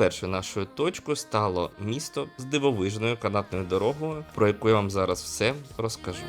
Першою нашою точкою стало місто з дивовижною канатною дорогою, про яку я вам зараз все розкажу.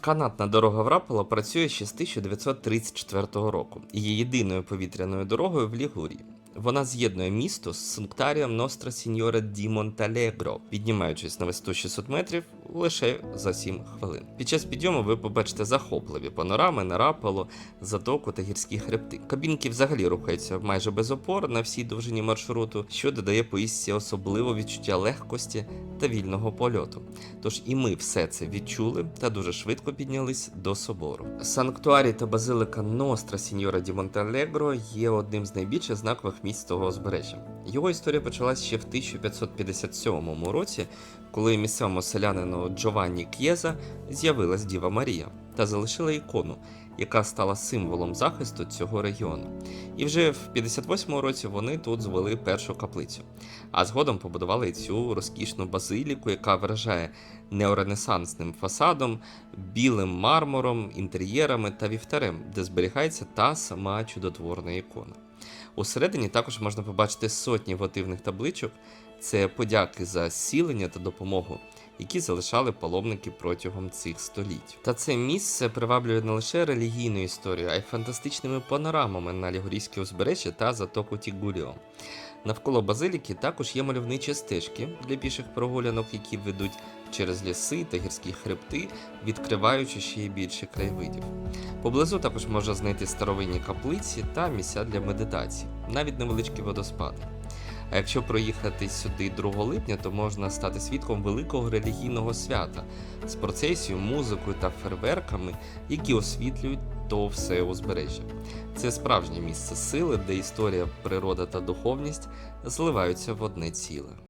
Канатна дорога в Раполо працює ще з 1934 року і є єдиною повітряною дорогою в Лігурії. Вона з'єднує місто з санктарієм Ностра Сіньора Ді Монталегро, піднімаючись на висоту 600 метрів лише за 7 хвилин. Під час підйому ви побачите захопливі панорами на Раполо, затоку та гірські хребти. Кабінки взагалі рухаються майже без опор на всій довжині маршруту, що додає поїздці особливо відчуття легкості та вільного польоту. Тож і ми все це відчули та дуже швидко піднялись до собору. Санктуарій та базилика Ностра Сіньора Ді Монталегро є одним з найбільших знакових місць того узбережжя. Його історія почалась ще в 1557 році, коли місцевому селянину Джованні К'єза з'явилась Діва Марія та залишила ікону, яка стала символом захисту цього регіону. І вже в 58-му році вони тут звели першу каплицю. А згодом побудували цю розкішну базиліку, яка вражає неоренесансним фасадом, білим мармуром, інтер'єрами та вівтарем, де зберігається та сама чудотворна ікона. Усередині також можна побачити сотні вотивних табличок. Це подяки за зцілення та допомогу, які залишали паломники протягом цих століть. Та це місце приваблює не лише релігійною історією, а й фантастичними панорамами на Лігурійське узбережжя та затоку Тігуріо. Навколо базиліки також є мальовничі стежки для піших прогулянок, які ведуть через ліси та гірські хребти, відкриваючи ще більше краєвидів. Поблизу також можна знайти старовинні каплиці та місця для медитації, навіть невеличкі водоспади. А якщо проїхати сюди 2 липня, то можна стати свідком великого релігійного свята з процесією, музикою та фейерверками, які освітлюють то все узбережжя. Це справжнє місце сили, де історія, природа та духовність зливаються в одне ціле.